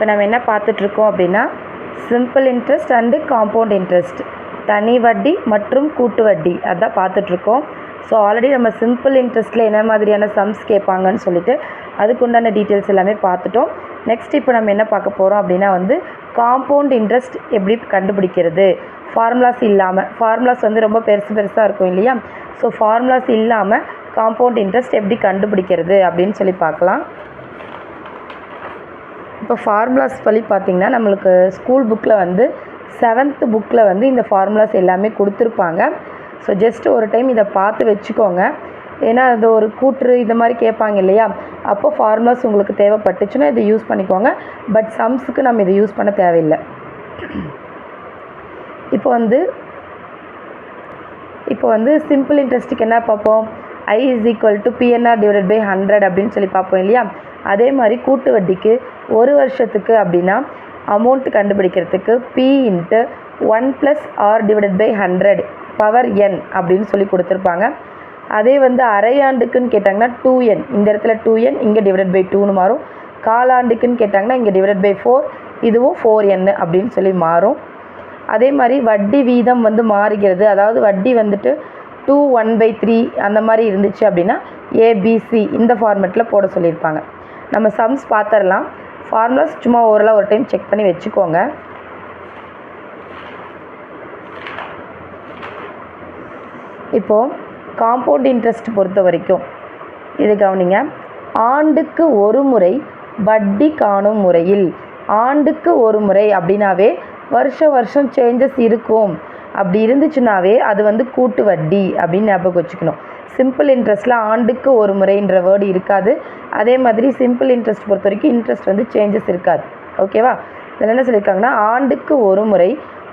இப்போ நம்ம என்ன பார்த்துட்ருக்கோம் அப்படின்னா simple interest and compound interest தனி வட்டி மற்றும் கூட்டு வட்டி. அதான் பார்த்துட்ருக்கோம். ஸோ ஆல்ரெடி நம்ம சிம்பிள் இன்ட்ரெஸ்ட்டில் என்ன மாதிரியான சம்ஸ் கேட்பாங்கன்னு சொல்லிட்டு அதுக்கு உண்டான டீட்டெயில்ஸ் எல்லாமே பார்த்துட்டோம். நெக்ஸ்ட் இப்போ நம்ம என்ன பார்க்க போகிறோம் அப்படின்னா வந்து காம்பவுண்ட் இன்ட்ரெஸ்ட் எப்படி கண்டுபிடிக்கிறது? ஃபார்முலாஸ் இல்லாமல் ஃபார்முலாஸ் வந்து ரொம்ப பெருசு பெருசாக இருக்கும் இல்லையா? ஸோ ஃபார்முலாஸ் இல்லாமல் காம்பவுண்ட் இன்ட்ரெஸ்ட் எப்படி கண்டுபிடிக்கிறது அப்படின்னு சொல்லி பார்க்கலாம். இப்போ ஃபார்முலாஸ் சொல்லி பார்த்திங்கன்னா நம்மளுக்கு ஸ்கூல் புக்கில் வந்து செவன்த்து புக்கில் வந்து இந்த ஃபார்முலாஸ் எல்லாமே கொடுத்துருப்பாங்க. ஸோ ஜஸ்ட் ஒரு டைம் இதை பார்த்து வச்சுக்கோங்க. ஏன்னா அது ஒரு கூற்று இந்த மாதிரி கேட்பாங்க இல்லையா? அப்போ ஃபார்முலாஸ் உங்களுக்கு தேவைப்பட்டுச்சுன்னா இதை யூஸ் பண்ணிக்கோங்க. பட் சம்ஸுக்கு நம்ம இதை யூஸ் பண்ண தேவையில்லை. இப்போ வந்து இப்போ வந்து சிம்பிள் இன்ட்ரெஸ்ட்டுக்கு என்ன பார்ப்போம்? I is equal to PNR divided by hundred அப்படின்னு சொல்லி பார்ப்போம் இல்லையா? அதே மாதிரி கூட்டு வட்டிக்கு ஒரு வருஷத்துக்கு அப்படின்னா அமௌண்ட் கண்டுபிடிக்கிறதுக்கு P into one plus R divided by hundred power N அப்படின்னு சொல்லி கொடுத்துருப்பாங்க. அதே வந்து அரையாண்டுக்குன்னு கேட்டாங்கன்னா டூ என் இந்த இடத்துல டூ என் இங்கே டிவைடட் பை டூன்னு மாறும். காலாண்டுக்குன்னு கேட்டாங்கன்னா இங்கே டிவைடட் பை ஃபோர் இதுவும் ஃபோர் என் அப்படின்னு சொல்லி மாறும். அதே மாதிரி வட்டி வீதம் வந்து மாறுகிறது. அதாவது வட்டி வந்துட்டு டூ ஒன் பை த்ரீ அந்த மாதிரி இருந்துச்சு அப்படின்னா ஏபிசி இந்த ஃபார்மேட்டில் போட சொல்லியிருப்பாங்க. நம்ம சம்ஸ் பார்த்துடலாம். ஃபார்முலாஸ் சும்மா ஓரளவு ஒரு டைம் செக் பண்ணி வச்சுக்கோங்க. இப்போது காம்பவுண்ட் இன்ட்ரெஸ்ட் பொறுத்த வரைக்கும் இது கவனிங்க. ஆண்டுக்கு ஒரு முறை வட்டி காணும் முறையில் ஆண்டுக்கு ஒரு முறை அப்படின்னாவே வருஷ வருஷம் சேஞ்சஸ் இருக்கும். அப்படி இருந்துச்சுனாவே அது வந்து கூட்டு வட்டி அப்படின்னு ஞாபகம் வச்சுக்கணும். சிம்பிள் இன்ட்ரெஸ்ட்டில் ஆண்டுக்கு ஒரு முறைன்ற வேர்டு இருக்காது. அதே மாதிரி சிம்பிள் இன்ட்ரெஸ்ட் பொறுத்த வரைக்கும் இன்ட்ரெஸ்ட் வந்து சேஞ்சஸ் இருக்காது. ஓகேவா இதில் என்ன சொல்லியிருக்காங்கன்னா ஆண்டுக்கு ஒரு முறை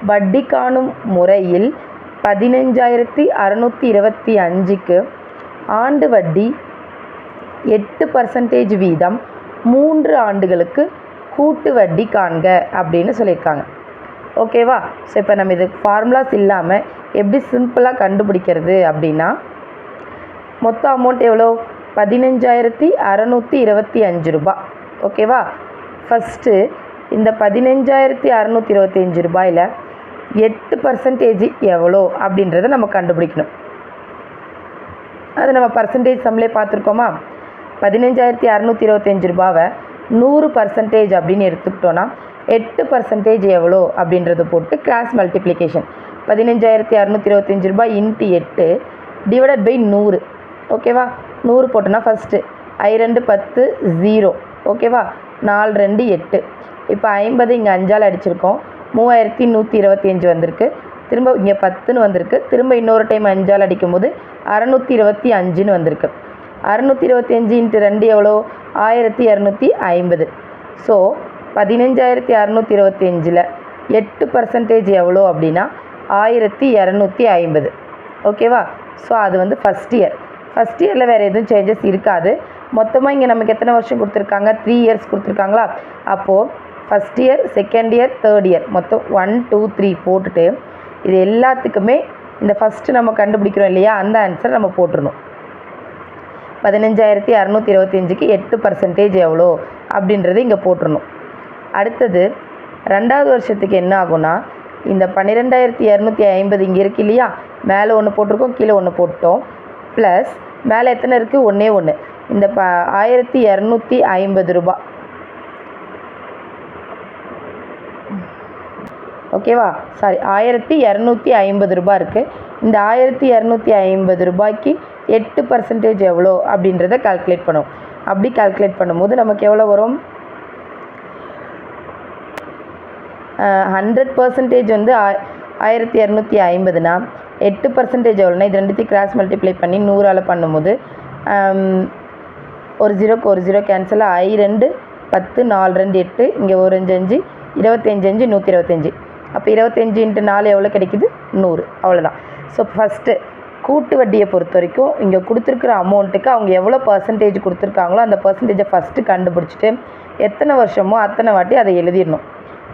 வட்டி காணும் முறையில் பதினஞ்சாயிரத்தி அறநூற்றி இருபத்தி அஞ்சுக்கு ஆண்டு வட்டி எட்டு பர்சன்டேஜ் வீதம் மூன்று ஆண்டுகளுக்கு கூட்டு வட்டி காண்க அப்படின்னு சொல்லியிருக்காங்க ஓகேவா ஸோ இப்போ நம்ம இது ஃபார்முலாஸ் இல்லாமல் எப்படி சிம்பிளாக கண்டுபிடிக்கிறது அப்படின்னா மொத்த அமௌண்ட் எவ்வளோ? பதினஞ்சாயிரத்தி அறநூற்றி இருபத்தி அஞ்சு ரூபா. ஓகேவா ஃபஸ்ட்டு இந்த பதினஞ்சாயிரத்தி அறநூற்றி இருபத்தி அஞ்சு ரூபாயில் எட்டு பர்சன்டேஜ் எவ்வளோ அப்படின்றத நம்ம கண்டுபிடிக்கணும். அது நம்ம பர்சன்டேஜ் சம்லே பார்த்துருக்கோமா? பதினஞ்சாயிரத்தி அறநூற்றி இருபத்தஞ்சி ரூபாவை நூறு பர்சன்டேஜ் அப்படின்னு எடுத்துக்கிட்டோன்னா எட்டு பர்சன்டேஜ் எவ்வளோ அப்படின்றத போட்டு கிராஸ் மல்டிப்ளிகேஷன் பதினஞ்சாயிரத்தி அறநூற்றி இருபத்தஞ்சி ரூபாய் இன்ட்டு எட்டு டிவைடட் பை நூறு. ஓகேவா? நூறு போட்டோன்னா ஃபஸ்ட்டு ஐ ரெண்டு பத்து ஜீரோ ஓகேவா? நாலு ரெண்டு எட்டு. இப்போ ஐம்பது இங்கே அஞ்சால் அடிச்சிருக்கோம். மூவாயிரத்தி நூற்றி இருபத்தி அஞ்சு வந்திருக்கு. திரும்ப இங்கே பத்துன்னு வந்திருக்கு. திரும்ப இன்னொரு டைம் அஞ்சால் அடிக்கும்போது அறநூற்றி இருபத்தி அஞ்சுன்னு வந்திருக்கு. அறநூற்றி இருபத்தி அஞ்சு இன்ட்டு ரெண்டு எவ்வளோ? ஆயிரத்தி இரநூத்தி ஐம்பது. ஸோ பதினஞ்சாயிரத்தி அறநூற்றி இருபத்தி அஞ்சில் எட்டு பர்சன்டேஜ் எவ்வளோ அப்படின்னா ஆயிரத்தி இரநூத்தி ஐம்பது. ஓகேவா? ஸோ அது வந்து ஃபஸ்ட் இயர் ஃபஸ்ட் இயரில் வேறு எதுவும் சேஞ்சஸ் இருக்காது. மொத்தமாக இங்கே நமக்கு எத்தனை வருஷம் கொடுத்துருக்காங்க? த்ரீ இயர்ஸ் கொடுத்துருக்காங்களா? அப்போது first year second year third year மொத்தம் ஒன் டூ த்ரீ போட்டுட்டு இது எல்லாத்துக்குமே இந்த ஃபஸ்ட்டு நம்ம கண்டுபிடிக்கிறோம் இல்லையா? அந்த ஆன்சர் நம்ம போட்டுருணும் பதினஞ்சாயிரத்தி அறநூற்றி இருபத்தஞ்சுக்கு எட்டு பர்சன்டேஜ் எவ்வளோ? அப்படின்றது இங்கே போட்டுருணும் அடுத்தது ரெண்டாவது வருஷத்துக்கு என்ன ஆகும்னா இந்த பன்னிரெண்டாயிரத்தி இரநூத்தி ஐம்பது இங்கே இருக்கு இல்லையா? மேலே ஒன்று போட்டிருக்கோம் கீழே ஒன்று போட்டோம். ப்ளஸ் மேலே எத்தனை இருக்குது ஒன்றே ஒன்று இந்த ப ஆயிரத்தி இரநூத்தி ஐம்பது ரூபா. ஓகேவா சாரி ஆயிரத்தி இரநூத்தி ஐம்பது ரூபாய் இருக்குது இந்த ஆயிரத்தி இரநூத்தி ஐம்பது ரூபாய்க்கு எட்டு பர்சன்டேஜ் எவ்வளோ? அப்படின்றத கால்குலேட் பண்ணும் அப்படி கால்குலேட் பண்ணும்போது நமக்கு எவ்வளோ வரும்? ஹண்ட்ரட் பர்சன்டேஜ் வந்து ஆ- ஆயிரத்தி இரநூத்தி ஐம்பதுனா எட்டு பர்சன்டேஜ் எவ்வளோனா இது ரெண்டுத்தையும் கிராஸ் மல்டிப்ளை பண்ணி நூறால் பண்ணும்போது ஒரு ஜீரோக்கு ஒரு ஜீரோ கேன்சல் ஐ ரெண்டு பத்து நாலு ரெண்டு எட்டு இங்கே ஒரு அஞ்சு அஞ்சு இருபத்தஞ்சு அஞ்சு நூற்றி இருபத்தஞ்சி அப்போ இருபத்தஞ்சி இன்ட்டு நாலு எவ்வளோ கிடைக்குது? நூறு. அவ்வளோதான் ஸோ ஃபஸ்ட்டு கூட்டு வட்டியை பொறுத்த வரைக்கும் இங்கே கொடுத்துருக்குற அமௌண்ட்டுக்கு அவங்க எவ்வளோ பர்சன்டேஜ் கொடுத்துருக்காங்களோ அந்த பர்சன்டேஜை ஃபஸ்ட்டு கண்டுபிடிச்சிட்டு எத்தனை வருஷமோ அத்தனை வாட்டி அதை எழுதிடணும்.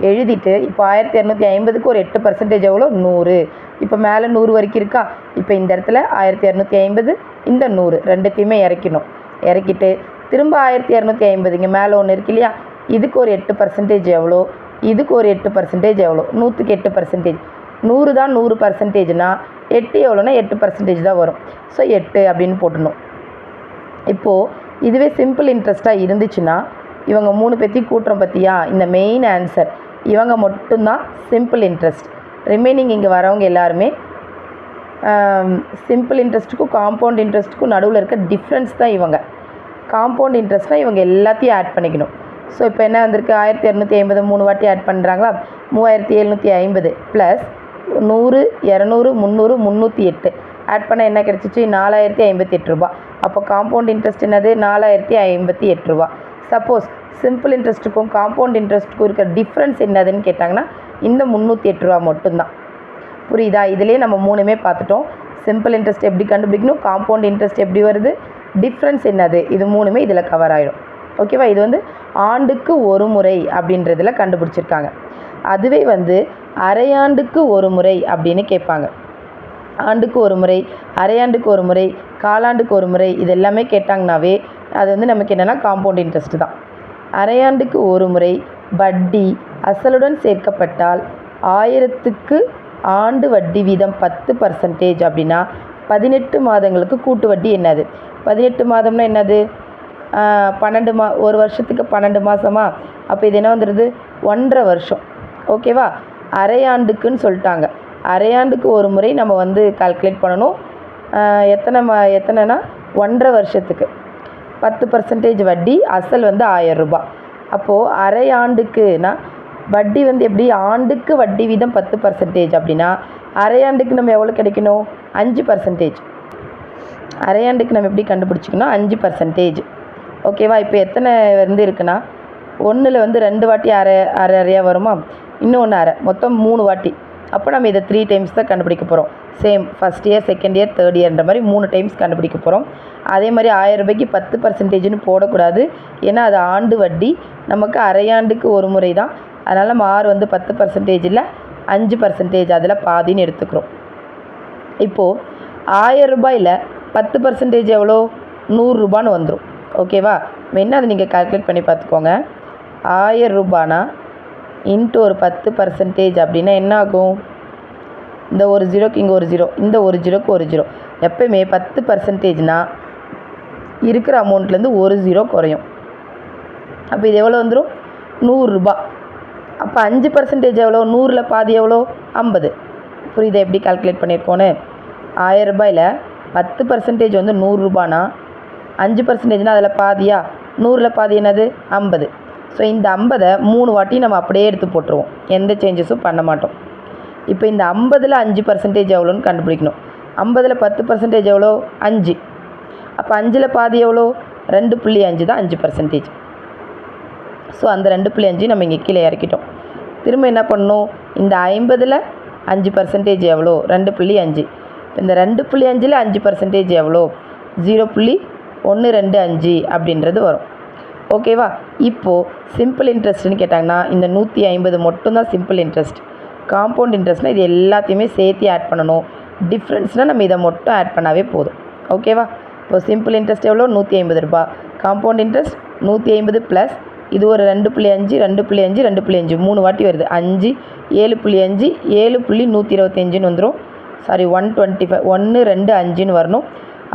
எழுதிட்டு இப்போ ஆயிரத்தி இரநூத்தி ஐம்பதுக்கு ஒரு எட்டு பர்சன்டேஜ் எவ்வளோ? நூறு. இப்போ மேலே நூறு வரைக்கும் இருக்கா? இப்போ இந்த இடத்துல ஆயிரத்தி இரநூத்தி ஐம்பது இந்த நூறு. ரெண்டுத்தையுமே இறக்கணும் இறக்கிட்டு திரும்ப ஆயிரத்தி இரநூத்தி ஐம்பது இங்கே மேலே ஒன்று இருக்கு இல்லையா? இதுக்கு ஒரு எட்டு பர்சன்டேஜ் எவ்வளோ? இதுக்கு ஒரு எட்டு பர்சன்டேஜ் எவ்வளோ? நூற்றுக்கு எட்டு பர்சன்டேஜ் நூறு தான் நூறு பர்சன்டேஜ்னா எட்டு எவ்வளோனா எட்டு பர்சன்டேஜ் தான் வரும். ஸோ எட்டு அப்படின்னு போட்டணும் இப்போது இதுவே சிம்பிள் இன்ட்ரெஸ்ட்டாக இருந்துச்சுன்னா இவங்க மூணு பேர்த்தையும் கூட்டுறோம் பார்த்தியா இந்த மெயின் ஆன்சர் இவங்க மட்டும்தான் சிம்பிள் இன்ட்ரெஸ்ட் ரிமைனிங் இங்கே வரவங்க எல்லாருமே சிம்பிள் இன்ட்ரெஸ்ட்டுக்கும் காம்பவுண்ட் இன்ட்ரெஸ்ட்டுக்கும் நடுவில் இருக்க டிஃப்ரென்ஸ் தான் இவங்க. காம்பவுண்ட் இன்ட்ரெஸ்ட்னால் இவங்க எல்லாத்தையும் ஆட் பண்ணிக்கணும். ஸோ இப்போ என்ன வந்திருக்கு? ஆயிரத்தி இரநூத்தி ஐம்பது மூணு வாட்டி ஆட் பண்ணுறாங்களா மூவாயிரத்தி எழுநூற்றி ஐம்பது ப்ளஸ் நூறு இரநூறு முந்நூறு முந்நூற்றி எட்டு. ஆட் பண்ண என்ன கிடச்சிச்சு? நாலாயிரத்தி ஐம்பத்தி எட்டு ரூபா அப்போ காம்பவுண்ட் இன்ட்ரெஸ்ட் என்னது? நாலாயிரத்தி ஐம்பத்தி எட்டு ரூபா சப்போஸ் சிம்பிள் இன்ட்ரெஸ்ட்டுக்கும் காம்பவுண்ட் இன்ட்ரெஸ்ட்டுக்கும் இருக்கிற டிஃப்ரென்ஸ் என்னதுன்னு கேட்டாங்கன்னா இந்த முந்நூற்றி எட்டு ரூபா மட்டும்தான். புரியுதா? இதிலே நம்ம மூணுமே பார்த்துட்டோம். சிம்பிள் இன்ட்ரெஸ்ட் எப்படி கண்டுபிடிக்கணும்? காம்பவுண்ட் இன்ட்ரெஸ்ட் எப்படி வருது? டிஃப்ரென்ஸ் என்னது? இது மூணுமே இதில் கவர் ஆகிடும் ஓகேவா இது வந்து ஆண்டுக்கு ஒரு முறை அப்படின்றதில் கண்டுபிடிச்சிருக்காங்க. அதுவே வந்து அரையாண்டுக்கு ஒரு முறை அப்படின்னு கேட்பாங்க. ஆண்டுக்கு ஒரு முறை அரையாண்டுக்கு ஒரு முறை காலாண்டுக்கு ஒரு முறை இது எல்லாமே கேட்டாங்கனாவே அது வந்து நமக்கு என்னென்னா காம்பவுண்ட் இன்ட்ரெஸ்ட் தான். அரையாண்டுக்கு ஒரு முறை வட்டி அசலுடன் சேர்க்கப்பட்டால் ஆயிரத்துக்கு ஆண்டு வட்டி வீதம் பத்து பர்சன்டேஜ் அப்படின்னா பதினெட்டு மாதங்களுக்கு கூட்டு வட்டி என்னது? பதினெட்டு மாதம்னா என்னது? பன்னெண்டு மா ஒரு வருஷத்துக்கு பன்னெண்டு மாதமா அப்போ இது என்ன வந்துடுது ஒன்றரை வருஷம். ஓகேவா அரையாண்டுக்குன்னு சொல்லிட்டாங்க. அரையாண்டுக்கு ஒரு முறை நம்ம வந்து கால்குலேட் பண்ணணும். எத்தனை மா எத்தனைனா ஒன்றரை வருஷத்துக்கு. பத்து பர்சன்டேஜ் வட்டி அசல் வந்து ஆயிரம் ரூபாய். அப்போது அரை ஆண்டுக்குனா வட்டி வந்து எப்படி? ஆண்டுக்கு வட்டி வீதம் பத்து பர்சன்டேஜ் அப்படின்னா அரையாண்டுக்கு நம்ம எவ்வளோ கிடைக்கணும்? அஞ்சு பர்சன்டேஜ் அரையாண்டுக்கு நம்ம எப்படி கண்டுபிடிச்சிக்கணும்? அஞ்சு பர்சன்டேஜ் ஓகேவா இப்போ எத்தனை வந்து இருக்குன்னா ஒன்றில் வந்து ரெண்டு வாட்டி அரை அரை அரையாக வருமா? இன்னொன்று அரை. மொத்தம் மூணு வாட்டி. அப்போ நம்ம இதை த்ரீ டைம்ஸ் தான் கண்டுபிடிக்க போகிறோம் same first year second year third இயர்ன்ற மாதிரி மூணு டைம்ஸ் கண்டுபிடிக்க போகிறோம் அதே மாதிரி ஆயிரம் ரூபாய்க்கு பத்து பர்சன்டேஜ்னு போடக்கூடாது. ஏன்னா அது ஆண்டு வட்டி. நமக்கு அரையாண்டுக்கு ஒரு முறை தான். அதனால் நம்ம ஆறு வந்து பத்து பர்சன்டேஜில் அஞ்சு பர்சன்டேஜ் அதில் பாதின்னு எடுத்துக்கிறோம். இப்போது ஆயிரம் ரூபாயில் பத்து பர்சன்டேஜ் எவ்வளோ? நூறுரூபான்னு வந்துடும் ஓகேவா வேணா அதை நீங்கள் கால்குலேட் பண்ணி பார்த்துக்கோங்க. ஆயிரம் ரூபானா இன்ட்டு ஒரு பத்து பர்சன்டேஜ் அப்படின்னா என்ன ஆகும்? இந்த ஒரு ஜீரோக்கு இங்கே ஒரு ஜீரோ இந்த ஒரு ஜீரோக்கு ஒரு ஜீரோ. எப்பயுமே பத்து பர்சன்டேஜ்னா இருக்கிற அமௌண்ட்லேருந்து ஒரு ஜீரோ குறையும். அப்போ இது எவ்வளோ வந்துடும் நூறுரூபா அப்போ அஞ்சு பர்சன்டேஜ் எவ்வளோ? நூறில் பாதி எவ்வளோ? ஐம்பது. புரியுது? எப்படி கால்குலேட் பண்ணியிருக்கோன்னு? ஆயிரம் ரூபாயில் பத்து பர்சன்டேஜ் வந்து நூறுரூபானா அஞ்சு பர்சன்டேஜ்னால் அதில் பாதியா? நூறில் பாதி என்னது? ஐம்பது. ஸோ இந்த ஐம்பதை மூணு வாட்டி நம்ம அப்படியே எடுத்து போட்டுருவோம். எந்த சேஞ்சஸும் பண்ண மாட்டோம். இப்போ இந்த ஐம்பதில் அஞ்சு பர்சன்டேஜ் எவ்வளோன்னு கண்டுபிடிக்கணும். ஐம்பதில் பத்து பர்சன்டேஜ் எவ்வளோ? அஞ்சு. அப்போ அஞ்சில் பாதி எவ்வளோ? ரெண்டு புள்ளி அஞ்சு தான் அஞ்சு பர்சன்டேஜ் ஸோ அந்த ரெண்டு புள்ளி அஞ்சு நம்ம இங்கே கீழே இறக்கிட்டோம். திரும்ப என்ன பண்ணணும்? இந்த ஐம்பதில் அஞ்சு பர்சன்டேஜ் எவ்வளோ? ரெண்டு புள்ளி அஞ்சு. இந்த ரெண்டு புள்ளி அஞ்சில் அஞ்சு பர்சன்டேஜ் எவ்வளோ? ஜீரோ புள்ளி ஒன்று ரெண்டு அஞ்சு அப்படின்றது வரும். ஓகேவா இப்போது சிம்பிள் இன்ட்ரெஸ்ட்னு கேட்டாங்கன்னா இந்த நூற்றி ஐம்பது மட்டும்தான் சிம்பிள் இன்ட்ரெஸ்ட் காம்பவுண்ட் இன்ட்ரெஸ்ட்னால் இது எல்லாத்தையுமே சேர்த்து ஆட் பண்ணணும். டிஃப்ரென்ஸ்னால் நம்ம இதை மட்டும் ஆட் பண்ணாவே போதும். ஓகேவா இப்போ சிம்பிள் இன்ட்ரெஸ்ட் எவ்வளோ நூற்றி ஐம்பது ரூபா காம்பவுண்ட் இன்ட்ரெஸ்ட் நூற்றி ஐம்பது ப்ளஸ் இது ஒரு ரெண்டு புள்ளி அஞ்சு ரெண்டு புள்ளி அஞ்சு ரெண்டு புள்ளி அஞ்சு. மூணு வாட்டி வருது. அஞ்சு ஏழு புள்ளி அஞ்சு ஏழு புள்ளி நூற்றி இருபத்தஞ்சுன்னு வந்துடும் சாரி ஒன் டுவெண்ட்டி ஃபைவ் ஒன்று ரெண்டு அஞ்சுன்னு வரணும்.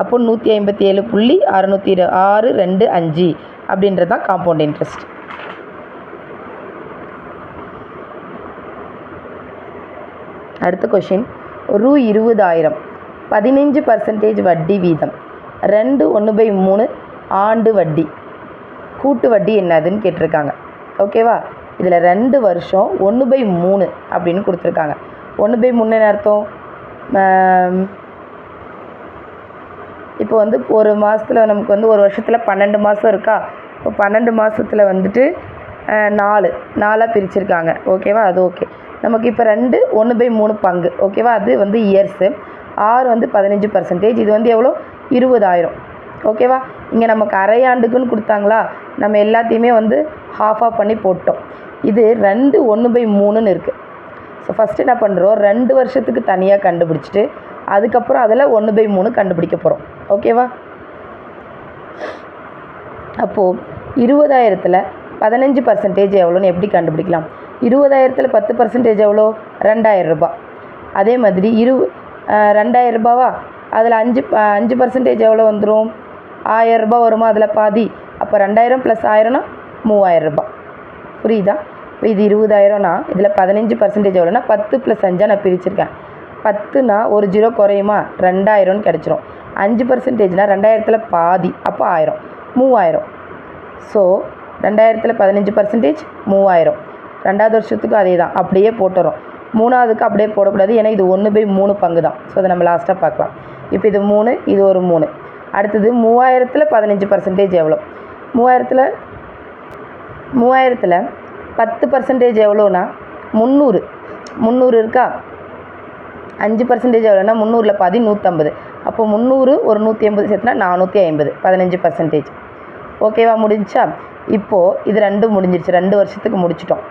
அப்போ நூற்றி ஐம்பத்தி ஏழு புள்ளி அறநூற்றி ஆறு ரெண்டு அஞ்சு அப்படின்றது தான் காம்பவுண்ட் இன்ட்ரெஸ்ட் அடுத்த கொஷின் ரூ இருபதாயிரம். பதினஞ்சு பர்சன்டேஜ் வட்டி வீதம். ரெண்டு ஒன்று பை மூணு ஆண்டு வட்டி. கூட்டு வட்டி என்னதுன்னு கேட்டிருக்காங்க. ஓகேவா இதில் ரெண்டு வருஷம் ஒன்று பை மூணு அப்படின்னு கொடுத்துருக்காங்க. ஒன்று பை மூணு என்ன அர்த்தம்? இப்போ வந்து ஒரு மாதத்துல நமக்கு வந்து ஒரு வருஷத்தில் பன்னெண்டு மாதம் இருக்கா? இப்போ பன்னெண்டு மாதத்துல வந்துட்டு நாலு. நாலாக பிரிச்சுருக்காங்க. ஓகேவா அது ஓகே நமக்கு இப்போ ரெண்டு ஒன்று பை மூணு பங்கு. ஓகேவா அது வந்து இயர்ஸு ஆறு வந்து பதினஞ்சு பர்சன்டேஜ் இது வந்து எவ்வளோ? இருபதாயிரம். ஓகேவா இங்கே நமக்கு அரையாண்டுக்குன்னு கொடுத்தாங்களா? நம்ம எல்லாத்தையுமே வந்து ஹாஃபாக பண்ணி போட்டோம். இது ரெண்டு ஒன்று பை மூணுன்னு இருக்குது ஸோ ஃபஸ்ட்டு என்ன பண்ணுறோம் ரெண்டு வருஷத்துக்கு தனியாக கண்டுபிடிச்சிட்டு அதுக்கப்புறம் அதில் ஒன்று பை மூணு கண்டுபிடிக்க போகிறோம் ஓகேவா அப்போது இருபதாயிரத்தில் பதினஞ்சு பர்சன்டேஜ் எவ்வளோன்னு எப்படி கண்டுபிடிக்கலாம்? இருபதாயிரத்தில் பத்து பர்சன்டேஜ் எவ்வளோ? ரெண்டாயிரம் ரூபாய். அதே மாதிரி இரு அஹ், ரெண்டாயிரம் ரூபாவா? அதில் அஞ்சு ப- அஞ்சு பர்சன்டேஜ் எவ்வளோ வந்துடும் ஆயிரம் ரூபாய் வருமா அதில் பாதி? அப்போ ரெண்டாயிரம் ப்ளஸ் ஆயிரம்னா மூவாயிரம் ரூபாய். புரியுதா? இப்போ இது இருபதாயிரம்னா இதில் பதினஞ்சு பர்சன்டேஜ் எவ்வளோனா பத்து ப்ளஸ் அஞ்சாக நான் பிரிச்சிருக்கேன். பத்துனா ஒரு ஜீரோ குறையுமா? ரெண்டாயிரம்னு கிடச்சிரும். அஞ்சு பர்சன்டேஜ்னால் ரெண்டாயிரத்தில் பாதி அப்போ ஆயிரம். மூவாயிரம். ஸோ ரெண்டாயிரத்தில் பதினஞ்சு பர்சன்டேஜ் மூவாயிரம். ரெண்டாவது வருஷத்துக்கும் அதே தான். அப்படியே போட்டுறோம். மூணாவதுக்கு அப்படியே போடக்கூடாது. ஏன்னா இது ஒன்று பை மூணு பங்கு தான். ஸோ அதை நம்ம லாஸ்ட்டாக பார்க்கலாம். இப்போ இது மூணு இது ஒரு மூணு. அடுத்தது மூவாயிரத்தில் பதினஞ்சு பர்சன்டேஜ் எவ்வளோ? மூவாயிரத்தில் மூவாயிரத்தில் பத்து பர்சன்டேஜ் எவ்வளோனா முந்நூறு. முந்நூறு இருக்கா? அஞ்சு பர்சன்டேஜ் எவ்வளோனா முந்நூறில் பாதி நூற்றம்பது அப்போ முந்நூறு ஒரு நூற்றி ஐம்பது சேர்த்துனா நானூற்றி ஐம்பது பதினஞ்சு பர்சன்டேஜ் ஓகேவா முடிஞ்சா? இப்போது இது ரெண்டும் முடிஞ்சிருச்சு. ரெண்டு வருஷத்துக்கு முடிச்சிட்டோம்.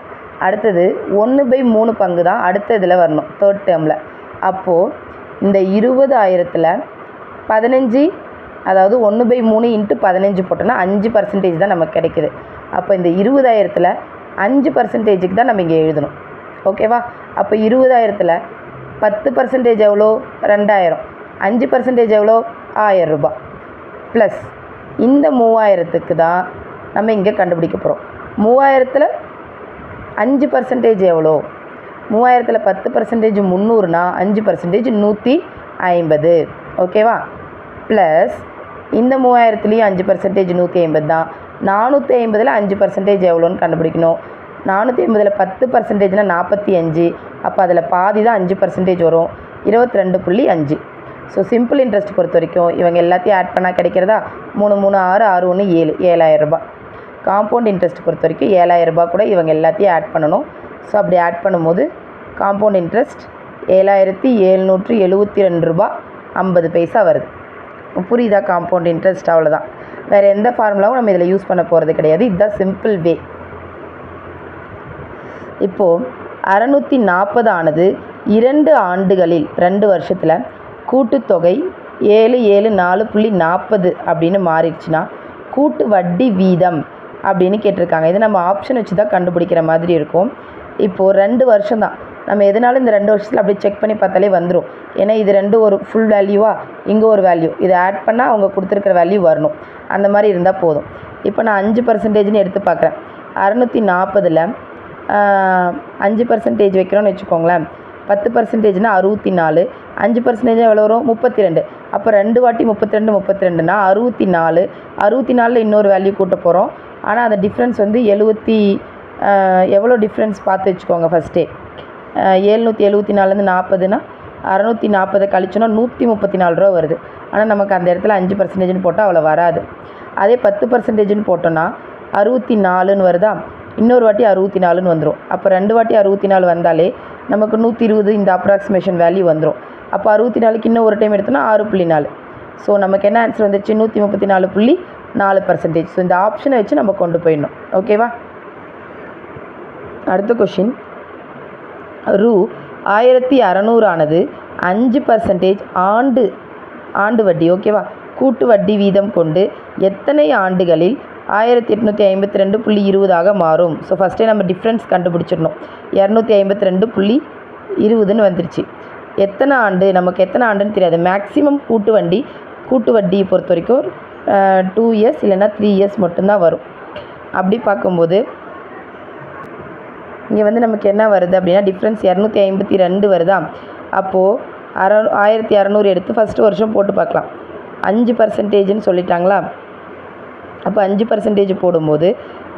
அடுத்தது ஒன்று பை மூணு பங்கு தான் அடுத்த இதில் வரணும் தேர்ட் டேர்மில் அப்போது இந்த இருபதாயிரத்தில் பதினஞ்சு அதாவது ஒன்று பை மூணு இன்ட்டு பதினஞ்சு போட்டோன்னா அஞ்சு பர்சன்டேஜ் தான் நமக்கு கிடைக்குது. அப்போ இந்த இருபதாயிரத்தில் அஞ்சு பர்சன்டேஜுக்கு தான் நம்ம இங்கே எழுதணும். ஓகேவா அப்போ இருபதாயிரத்தில் பத்து பர்சன்டேஜ் எவ்வளோ? ரெண்டாயிரம். அஞ்சு பர்சன்டேஜ் எவ்வளோ? ஆயிரம் ரூபாய். ப்ளஸ் இந்த மூவாயிரத்துக்கு தான் நம்ம இங்கே கண்டுபிடிக்க போகிறோம் மூவாயிரத்தில் அஞ்சு பர்சன்டேஜ் எவ்வளோ? மூவாயிரத்தில் பத்து பர்சன்டேஜ் முந்நூறுனா அஞ்சு பர்சன்டேஜ் நூற்றி ஐம்பது. ஓகேவா? ப்ளஸ் இந்த மூவாயிரத்துலேயும் அஞ்சு பர்சன்டேஜ் நூற்றி ஐம்பது தான். நானூற்றி ஐம்பதில் அஞ்சு பர்சன்டேஜ் எவ்வளோன்னு கண்டுபிடிக்கணும். நானூற்றி ஐம்பதில் பத்து பர்சன்டேஜ்னால் நாற்பத்தி அஞ்சு. அப்போ அதில் பாதி தான் அஞ்சு பர்சன்டேஜ் வரும். இருபத்தி ரெண்டு புள்ளி அஞ்சு. ஸோ சிம்பிள் இன்ட்ரெஸ்ட் பொறுத்த வரைக்கும் இவங்க எல்லாத்தையும் ஆட் பண்ணால் கிடைக்கிறதா? மூணு மூணு ஆறு ஆறு ஒன்று ஏழு. ஏழாயிரம் ரூபாய். காம்பவுண்ட் இன்ட்ரெஸ்ட் பொறுத்த வரைக்கும் ஏழாயிரம் கூட இவங்க எல்லாத்தையும் ஆட் பண்ணணும். ஸோ அப்படி ஆட் பண்ணும்போது காம்பவுண்ட் இன்ட்ரெஸ்ட் ஏழாயிரத்தி எழுநூற்றி எழுபத்தி ரெண்டு ரூபா ஐம்பது பைசா வருது. புரியுதா காம்பவுண்ட் இன்ட்ரெஸ்ட்? அவ்வளோதான் வேறு எந்த ஃபார்முலாவும் நம்ம இதில் யூஸ் பண்ண போகிறது கிடையாது. இதுதான் சிம்பிள் வே இப்போது அறநூற்றி நாற்பது ஆனது இரண்டு ஆண்டுகளில் ரெண்டு வருஷத்தில் கூட்டுத்தொகை ஏழு ஏழு நாலு புள்ளி நாற்பது அப்படின்னு மாறிடுச்சுன்னா கூட்டு வட்டி வீதம் அப்படின்னு கேட்டிருக்காங்க. இது நம்ம ஆப்ஷன் வச்சு தான் கண்டுபிடிக்கிற மாதிரி இருக்கும். இப்போது ரெண்டு வருஷம் தான் நம்ம எதனாலும் இந்த ரெண்டு வருஷத்தில் அப்படியே செக் பண்ணி பார்த்தாலே வந்துடும் ஏன்னா இது ரெண்டும் ஒரு ஃபுல் வேல்யூவா இங்கே ஒரு வேல்யூ இதை ஆட் பண்ணால் அவங்க கொடுத்துருக்குற வேல்யூ வரணும். அந்த மாதிரி இருந்தால் போதும். இப்போ நான் அஞ்சு பர்சன்டேஜ்னு எடுத்து பார்க்குறேன். அறநூற்றி நாற்பதில் அஞ்சு பர்சன்டேஜ் வைக்கிறோன்னு வச்சுக்கோங்களேன். பத்து பர்சன்டேஜ்னா அறுபத்தி நாலு அஞ்சு பர்சன்டேஜ் எவ்வளோ வரும்? முப்பத்தி ரெண்டு அப்போ ரெண்டு வாட்டி முப்பத்தி ரெண்டு முப்பத்தி ரெண்டுனா அறுபத்தி நாலு அறுபத்தி நாலில் இன்னொரு வேல்யூ கூட்ட போகிறோம் ஆனால் அந்த டிஃப்ரென்ஸ் வந்து எழுபத்தி எவ்வளோ டிஃப்ரென்ஸ் பார்த்து வச்சுக்கோங்க ஃபஸ்ட்டே ஏழ்நூற்றி எழுபத்தி நாலுலேருந்து நாற்பதுனா அறநூற்றி நாற்பதை கழிச்சோன்னா நூற்றி முப்பத்தி நாலு ரூபா வருது. ஆனால் நமக்கு அந்த இடத்துல அஞ்சு பர்சன்டேஜ்னு போட்டால் அவ்வளோ வராது. அதே பத்து பர்சன்டேஜ்னு போட்டோன்னா அறுபத்தி நாலுன்னு வருதா? இன்னொரு வாட்டி அறுபத்தி நாலுன்னு வந்துடும் அப்போ ரெண்டு வாட்டி அறுபத்தி நாலு வந்தாலே நமக்கு நூற்றி இருபது இந்த அப்ராக்சிமேஷன் வேல்யூ வந்துடும் அப்போ அறுபத்தி நாலுக்கு இன்னும் ஒரு டைம் எடுத்தோன்னா ஆறு புள்ளி நாலு. ஸோ நமக்கு என்ன ஆன்சர் வந்துச்சு? நூற்றி முப்பத்தி நாலு புள்ளி நாலு பர்சன்டேஜ் ஸோ இந்த ஆப்ஷனை வச்சு நம்ம கொண்டு போயிடணும். ஓகேவா அடுத்த கொஷின் ரூ ஆயிரத்தி அறநூறானது அஞ்சு பர்சன்டேஜ் ஆண்டு ஆண்டு வட்டி. ஓகேவா கூட்டு வட்டி வீதம் கொண்டு எத்தனை ஆண்டுகளில் ஆயிரத்தி எட்நூற்றி ஐம்பத்தி ரெண்டு புள்ளி இருபதாக மாறும்? ஸோ ஃபஸ்ட்டே நம்ம டிஃப்ரென்ஸ் கண்டுபிடிச்சிடணும். இரநூத்தி ஐம்பத்தி ரெண்டு புள்ளி இருபதுன்னு வந்துருச்சு. எத்தனை ஆண்டு? நமக்கு எத்தனை ஆண்டுன்னு தெரியாது. மேக்ஸிமம் கூட்டு வண்டி கூட்டு வட்டியை பொறுத்த வரைக்கும் டூ இயர்ஸ் இல்லைன்னா த்ரீ இயர்ஸ் மட்டும்தான் வரும். அப்படி பார்க்கும்போது இங்கே வந்து நமக்கு என்ன வருது அப்படின்னா டிஃப்ரென்ஸ் இரநூத்தி ஐம்பத்தி ரெண்டு வருதா? அப்போது அற ஆயிரத்தி அறநூறு எடுத்து ஃபஸ்ட்டு வருஷம் போட்டு பார்க்கலாம். அஞ்சு பர்சன்டேஜ்னு சொல்லிட்டாங்களா? அப்போ அஞ்சு பர்சன்டேஜ் போடும்போது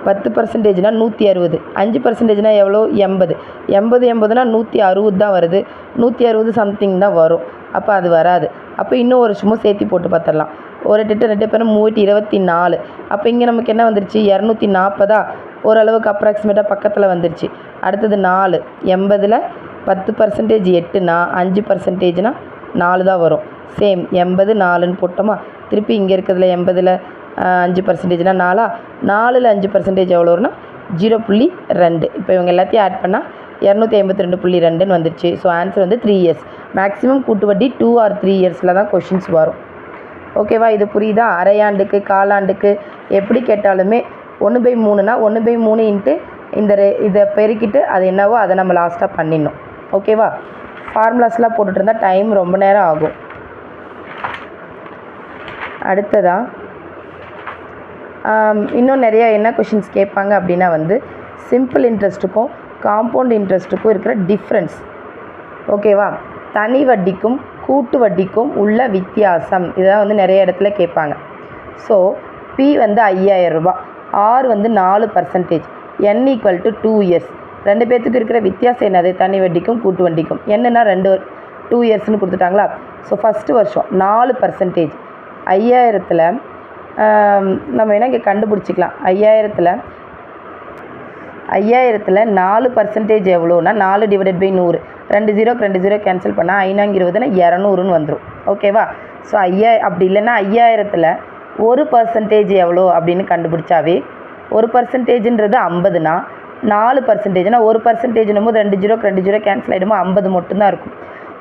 பத்து பர்சன்டேஜ்னால் நூற்றி அறுபது. அஞ்சு பர்சன்டேஜ்னால் எவ்வளோ? எண்பது. எண்பது எண்பதுனா நூற்றி அறுபது தான் வருது. நூற்றி அறுபது சம்திங் தான் வரும். அப்போ அது வராது. அப்போ இன்னும் ஒரு வருஷமும் சேர்த்து போட்டு பார்த்துடலாம். ஒரு எட்டு ரெண்டு பேரும் மூவாயிரத்தி இருபத்தி நாலு. அப்போ இங்கே நமக்கு என்ன வந்துருச்சு? இரநூத்தி நாற்பதா? ஓரளவுக்கு அப்ராக்சிமேட்டாக பக்கத்தில் வந்துருச்சு. அடுத்தது நாலு. எண்பதில் பத்து பர்சன்டேஜ் எட்டுனா அஞ்சு பர்சன்டேஜ்னால் நாலு தான் வரும். சேம் எண்பது நாலுன்னு போட்டோமா? திருப்பி இங்கே இருக்கிறதுல எண்பதில் அஞ்சு பர்சன்டேஜ்னா நாலா? நாலில் அஞ்சு பர்சன்டேஜ் எவ்வளோ வரும்னா ஜீரோ புள்ளி ரெண்டு. இப்போ இவங்க எல்லாத்தையும் ஆட் பண்ணால் இரநூத்தி ஐம்பத்தி ரெண்டு புள்ளி ரெண்டுன்னு வந்துருச்சு. ஸோ ஆன்சர் வந்து த்ரீ இயர்ஸ் மேக்ஸிமம் கூட்டு வட்டி டூ ஆர் த்ரீ இயர்ஸில் தான் கொஷின்ஸ் வரும். ஓகேவா? இது புரியுதா? அரையாண்டுக்கு காலாண்டுக்கு எப்படி கேட்டாலுமே ஒன்று பை மூணுனா ஒன்று பை மூணு இன்ட்டு இந்த ரெ இதை பெருக்கிட்டு அது என்னவோ அதை நம்ம லாஸ்ட்டாக பண்ணிடணும். ஓகேவா? ஃபார்முலாஸ்லாம் போட்டுட்டு இருந்தால் டைம் ரொம்ப நேரம் ஆகும். அடுத்ததாக இன்னும் நிறையா என்ன கொஷின்ஸ் கேட்பாங்க அப்படின்னா வந்து சிம்பிள் இன்ட்ரெஸ்ட்டுக்கும் காம்பவுண்ட் இன்ட்ரெஸ்ட்டுக்கும் இருக்கிற டிஃப்ரென்ஸ் ஓகேவா? தனி வட்டிக்கும் கூட்டு வட்டிக்கும் உள்ள வித்தியாசம். இதெல்லாம் வந்து நிறைய இடத்துல கேட்பாங்க. ஸோ பி வந்து ஐயாயிரம் ரூபா ஆர் வந்து நாலு percentage N equal to two years ரெண்டு பேர்த்துக்கு இருக்கிற வித்தியாசம் என்னது? தனி வட்டிக்கும் கூட்டு வட்டிக்கும். என்னென்னா ரெண்டு டூ இயர்ஸ்னு கொடுத்துட்டாங்களா? ஸோ ஃபஸ்ட்டு வருஷம் நாலு பர்சன்டேஜ் ஐயாயிரத்தில் நம்ம வேணால் இங்கே கண்டுபிடிச்சிக்கலாம். ஐயாயிரத்தில் ஐயாயிரத்தில் நாலு பர்சன்டேஜ் எவ்வளோன்னா நாலு டிவைடட் பை நூறு. ரெண்டு ஜீரோக்கு ரெண்டு ஜீரோ கேன்சல் பண்ணால் ஐநாங்க இருபதுனா இரநூறுன்னு வந்துடும் ஓகேவா ஸோ ஐயா அப்படி இல்லைன்னா ஐயாயிரத்தில் ஒரு பர்சன்டேஜ் எவ்வளோ அப்படின்னு கண்டுபிடிச்சாவே ஒரு பர்சன்டேஜ்ன்றது ஐம்பதுனா நாலு பர்சன்டேஜ்னா ஒரு பர்சன்டேஜ்னும் போது ரெண்டு ஜீரோக்கு ரெண்டு ஜீரோ கேன்சல் ஆகிடுமோ ஐம்பது மட்டும்தான் இருக்கும்.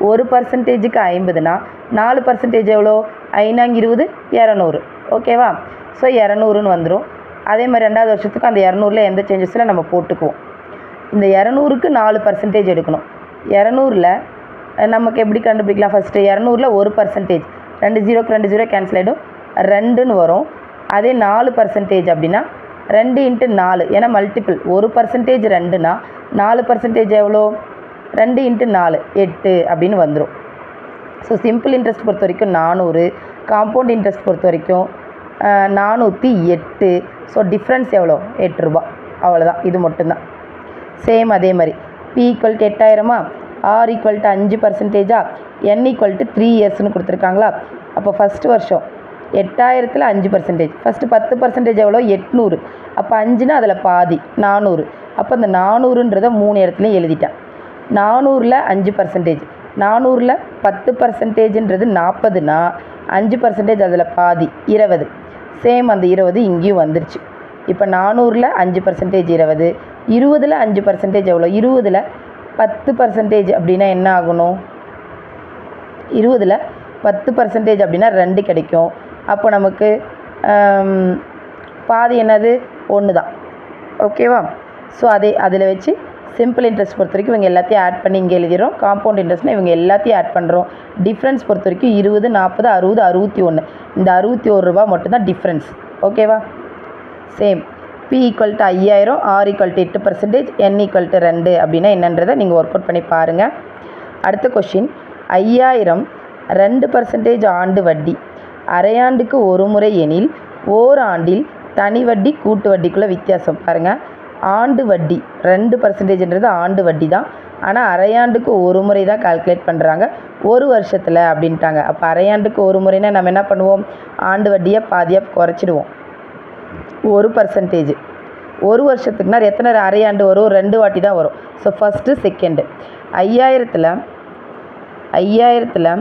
ஒரு பர்சன்டேஜுக்கு ஐம்பதுனா நாலு பர்சன்டேஜ் எவ்வளோ ஐநாங்க இருபது இரநூறு. ஓகேவா ஸோ இரநூறுன்னு வந்துடும் அதே மாதிரி ரெண்டாவது வருஷத்துக்கு அந்த இரநூறுல எந்த சேஞ்சஸில் நம்ம போட்டுக்குவோம். இந்த இரநூறுக்கு நாலு பர்சன்டேஜ் எடுக்கணும். இரநூறுல நமக்கு எப்படி கண்டுபிடிக்கலாம்? ஃபஸ்ட்டு இரநூறுல ஒரு பர்சன்டேஜ் ரெண்டு ஜீரோக்கு ரெண்டு ஜீரோ கேன்சல் ஆகிடும் ரெண்டுன்னு வரும். அதே நாலு பர்சன்டேஜ் அப்படின்னா ரெண்டு இன்ட்டு நாலு. ஏன்னா மல்டிபிள் ஒரு பர்சன்டேஜ் ரெண்டுனா நாலு பர்சன்டேஜ் எவ்வளோ? ரெண்டு இன்ட்டு நாலு. எட்டு அப்படின்னு வந்துடும் ஸோ சிம்பிள் இன்ட்ரெஸ்ட் பொறுத்த வரைக்கும் நானூறு. காம்பவுண்ட் இன்ட்ரெஸ்ட் பொறுத்த வரைக்கும் நானூற்றி எட்டு. ஸோ டிஃப்ரென்ஸ் எவ்வளோ? எட்டுரூபா அவ்வளோதான். இது மட்டும்தான். சேம் அதே மாதிரி. பி ஈக்குவல் டு எட்டாயிரமா? ஆர் ஈக்குவல் டு அஞ்சு பர்சன்டேஜா என் ஈக்குவல் டு த்ரீ இயர்ஸ்னு கொடுத்துருக்காங்களா? அப்போ ஃபஸ்ட்டு வருஷம். எட்டாயிரத்தில் அஞ்சு பர்சன்டேஜ் ஃபஸ்ட்டு பத்து பர்சன்டேஜ் எவ்வளோ? எட்நூறு. அப்போ அஞ்சுனா அதில் பாதி. நானூறு. அப்போ அந்த நானூறுன்றதை மூணு இடத்துலையும் எழுதிட்டேன். நானூறில் அஞ்சு பர்சன்டேஜ் நானூறில் பத்து பர்சன்டேஜ்ன்றது நாற்பதுனா அஞ்சு பர்சன்டேஜ் அதில் பாதி. இருபது. சேம் அந்த இருபது இங்கேயும் வந்துருச்சு. இப்போ நானூறில் அஞ்சு பர்சன்டேஜ் இருபது இருபதில் அஞ்சு பர்சன்டேஜ் எவ்வளோ? இருபதில் பத்து பர்சன்டேஜ் அப்படின்னா என்ன ஆகணும்? இருபதில் பத்து பர்சன்டேஜ் அப்படின்னா ரெண்டு கிடைக்கும். அப்போ நமக்கு பாதி என்னது? ஒன்று தான். ஓகேவா? ஸோ அதே அதில் வச்சு சிம்பிள் இன்ட்ரெஸ்ட் பொறுத்த வரைக்கும் இவங்க எல்லாத்தையும் ஆட் பண்ணி இங்கே எழுதிடுறோம். காம்பவுண்ட் இன்ட்ரெஸ்ட்னா இவங்க எல்லாத்தையும் ஆட் பண்ணுறோம் டிஃப்ரென்ஸ் பொறுத்த வரைக்கும் இருபது நாற்பது அறுபது அறுபத்தி ஒன்று இந்த அறுபத்தி ஒரு ரூபா மட்டும்தான் டிஃப்ரென்ஸ் ஓகேவா சேம் பி ஈக்குவல் டு ஐயாயிரம் ஆர் ஈக்குவல் டு எட்டு பர்சன்டேஜ் என் ஈக்குவல் டு ரெண்டு அப்படின்னா என்னன்றதை நீங்கள் ஒர்க் அவுட் பண்ணி பாருங்கள் அடுத்த கொஷின் ஐயாயிரம் ரெண்டு பர்சன்டேஜ் ஆண்டு வட்டி. அரையாண்டுக்கு ஒரு முறை எனில் ஓராண்டில் தனி வட்டி கூட்டு வட்டிக்குள்ளே வித்தியாசம். பாருங்கள் ஆண்டு வட்டி ரெண்டு பர்சன்டேஜ்ன்றது ஆண்டு வட்டி தான். ஆனால் அரையாண்டுக்கு ஒரு முறை தான் கால்குலேட் பண்ணுறாங்க ஒரு வருஷத்தில் அப்படின்ட்டாங்க. அப்போ அரையாண்டுக்கு ஒரு முறைனா நம்ம என்ன பண்ணுவோம்? ஆண்டு வட்டியை பாதியாக குறைச்சிடுவோம். ஒரு பர்சன்டேஜ் ஒரு வருஷத்துக்குனா எத்தனை அரையாண்டு வரும்? ரெண்டு வாட்டி தான் வரும். ஸோ ஃபஸ்ட்டு செகண்டு ஐயாயிரத்தில் ஐயாயிரத்தில்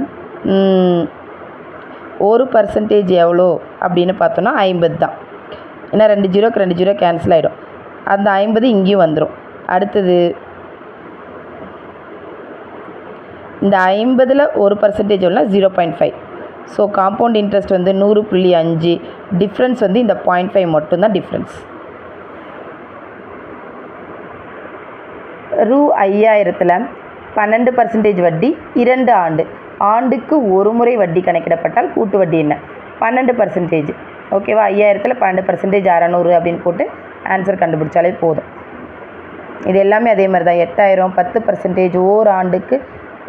ஒரு பர்சன்டேஜ் எவ்வளோ? அப்படின்னு பார்த்தோன்னா ஐம்பது தான். ஏன்னா ரெண்டு ஜீரோக்கு ரெண்டு ஜீரோ கேன்சல் ஆகிடும் அந்த ஐம்பது இங்கேயும் வந்துடும் அடுத்தது இந்த ஐம்பதில் ஒரு பர்சன்டேஜ் எவ்வளோனா zero point five so compound interest வந்து நூறு புள்ளி அஞ்சு. டிஃப்ரென்ஸ் வந்து இந்த பாயிண்ட் ஃபைவ் மட்டும்தான் டிஃப்ரென்ஸ் ரூ ஐயாயிரத்தில் பன்னெண்டு பர்சன்டேஜ் வட்டி இரண்டு ஆண்டு. ஆண்டுக்கு ஒரு முறை வட்டி கணக்கிடப்பட்டால் கூட்டு வட்டி என்ன? பன்னெண்டு பர்சன்டேஜ் ஓகேவா ஐயாயிரத்தில் பன்னெண்டு பர்சன்டேஜ் அறநூறு அப்படின்னு போட்டு ஆன்சர் கண்டுபிடிச்சாலே போதும். இது எல்லாமே அதே மாதிரி தான். எட்டாயிரம் பத்து பர்சன்டேஜ் ஓர் ஆண்டுக்கு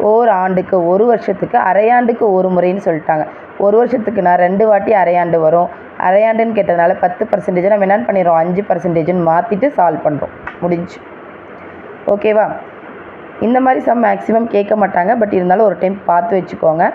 ஓர் ஆண்டுக்கு ஒரு வருஷத்துக்கு அரையாண்டுக்கு ஒரு முறைன்னு சொல்லிட்டாங்க. ஒரு வருஷத்துக்கு நான் ரெண்டு வாட்டி அரையாண்டு வரும். அரையாண்டுன்னு கேட்டதுனால பத்து பர்சன்டேஜ் நம்ம என்னென்னு பண்ணிடுறோம்? அஞ்சு பர்சன்டேஜ்னு மாற்றிட்டு சால்வ் பண்ணுறோம் முடிஞ்சு. ஓகேவா இந்த மாதிரி சம் மேக்ஸிமம் கேட்க மாட்டாங்க. பட் இருந்தாலும் ஒரு டைம் பார்த்து வச்சுக்கோங்க.